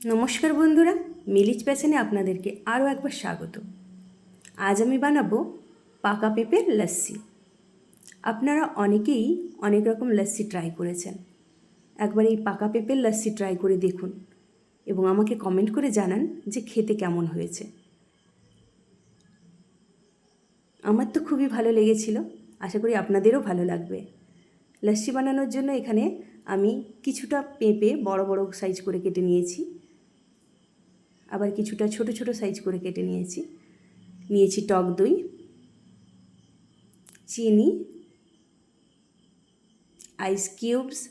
নমস্কার বন্ধুরা মিলিজ প্যাশনে আপনাদেরকে আরও একবার স্বাগত। আজ আমি বানাবো পাকা পেঁপের লস্যি। আপনারা অনেকেই অনেক রকম লস্যি ট্রাই করেছেন। একবার এই পাকা পেঁপের লস্যি ট্রাই করে দেখুন এবং আমাকে কমেন্ট করে জানান যে খেতে কেমন হয়েছে। আমার তো খুবই ভালো লেগেছিল, আশা করি আপনাদেরও ভালো লাগবে। লস্যি বানানোর জন্য এখানে আমি কিছুটা পেঁপে বড় বড় সাইজ করে কেটে নিয়েছি। আবার কিছুটা ছোট ছোট সাইজ করে কেটে নিয়েছি। নিয়েছি টক দই, চিনি আইস কিউবস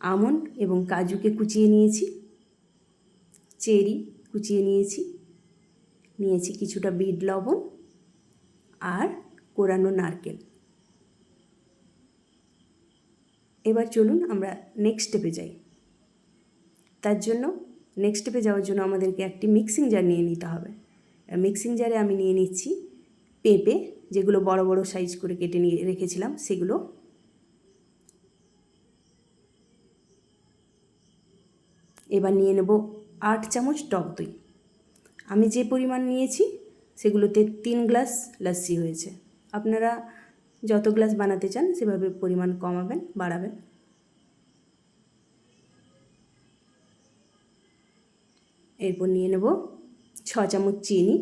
আমন্ড এবং কাজুকে কুচিয়ে নিয়েছি। চেরি কুচিয়ে নিয়েছি। নিয়েছি কিছুটা বিট লবণ আর কোরানো নারকেল। এবার চলুন আমরা নেক্সট স্টেপে যাই। তার জন্য নেক্সট স্টেপে যাওয়ার জন্য আমাদেরকে একটি মিক্সিং জার নিয়ে নিতে হবে। মিক্সিং জারে আমি নিয়ে নিচ্ছি পেঁপে, যেগুলো বড় বড় সাইজ করে কেটে নিয়ে রেখেছিলাম, সেগুলো। এবার নিয়ে নেব আট চামচ টক দই। আমি যে পরিমাণ নিয়েছি, সেগুলোতে তিন গ্লাস লস্যি হয়েছে। আপনারা যত গ্লাস বানাতে চান, সেভাবে পরিমাণ কমাবেন, বাড়াবেন। এরপর নিয়ে নেব ছ চামচ চিনি।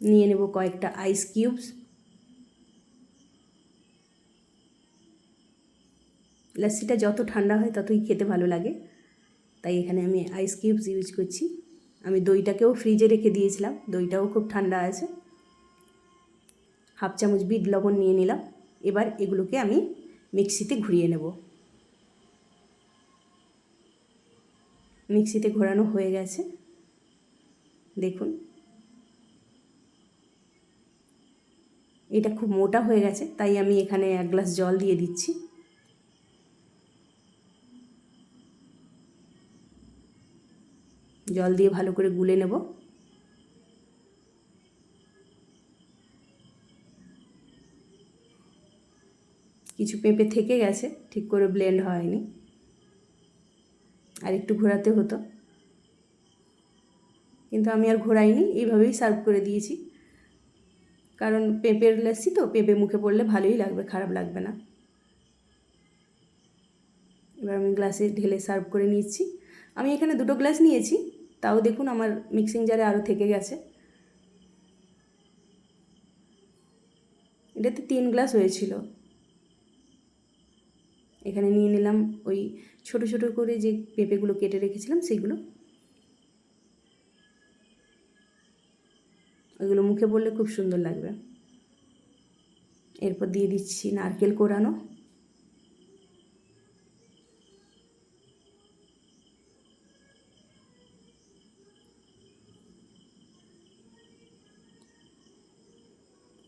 নিয়ে নেব কয়েকটা আইস কিউবস লস্যিটা যত ঠান্ডা হয় ততই খেতে ভালো লাগে। তাই এখানে আমি আইস কিউবস ইউজ করছি। আমি দইটাকেও ফ্রিজে রেখে দিয়েছিলাম। দইটাও খুব ঠান্ডা আছে। হাফ চামচ বিট লবণ নিয়ে নিলাম। এবার এগুলোকে আমি মিক্সিতে ঘুরিয়ে নেব। মিক্সিতে ঘোরানো হয়ে গেছে। দেখুন। এটা খুব মোটা হয়ে গেছে, তাই আমি এখানে এক গ্লাস জল দিয়ে দিচ্ছি। জল দিয়ে ভালো করে গুলে নেব। কিছু পেঁপে থেকে গেছে, ঠিক করে ব্লেন্ড হয়নি। আর একটু ঘোরাতে হতো। কিন্তু আমি আর ঘোরাইনি, এইভাবেই সার্ভ করে দিয়েছি। কারণ পেঁপের লস্যি তো, পেঁপে মুখে পড়লে ভালোই লাগবে, খারাপ লাগবে না। এবার আমি গ্লাসে ঢেলে সার্ভ করে নিচ্ছি। আমি এখানে দুটো গ্লাস নিয়েছি। তাও দেখুন আমার মিক্সিং জারে আরও থেকে গেছে। এটাতে তিন গ্লাস হয়েছিল। এখানে নিয়ে নিলাম ওই ছোট ছোট করে যে পেঁপেগুলো কেটে রেখেছিলাম সেগুলো। ওইগুলো মুখে পড়লে খুব সুন্দর লাগবে। এরপর দিয়ে দিচ্ছি নারকেল কোরানো।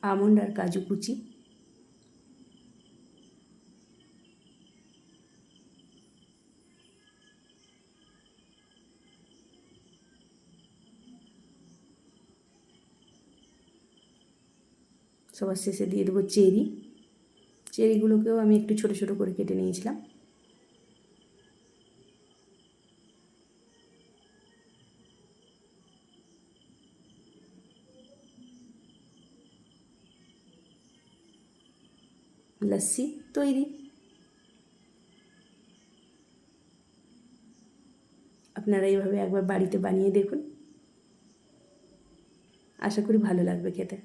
আমন্ড আর কাজু কুচি। সবার শেষে দিয়ে দেবো চেরি। চেরিগুলোকেও আমি একটু ছোটো ছোটো করে কেটে নিয়েছিলাম। লস্যি তৈরি। আপনারা এইভাবে একবার বাড়িতে বানিয়ে দেখুন। আশা করি ভালো লাগবে খেতে।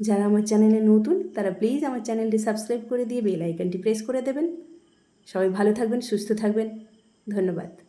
যারা আমার চ্যানেলে নতুন, তারা প্লিজ আমার চ্যানেলটি সাবস্ক্রাইব করে দিয়ে বেল আইকনটি প্রেস করে দেবেন। সবাই ভালো থাকবেন, সুস্থ থাকবেন। ধন্যবাদ।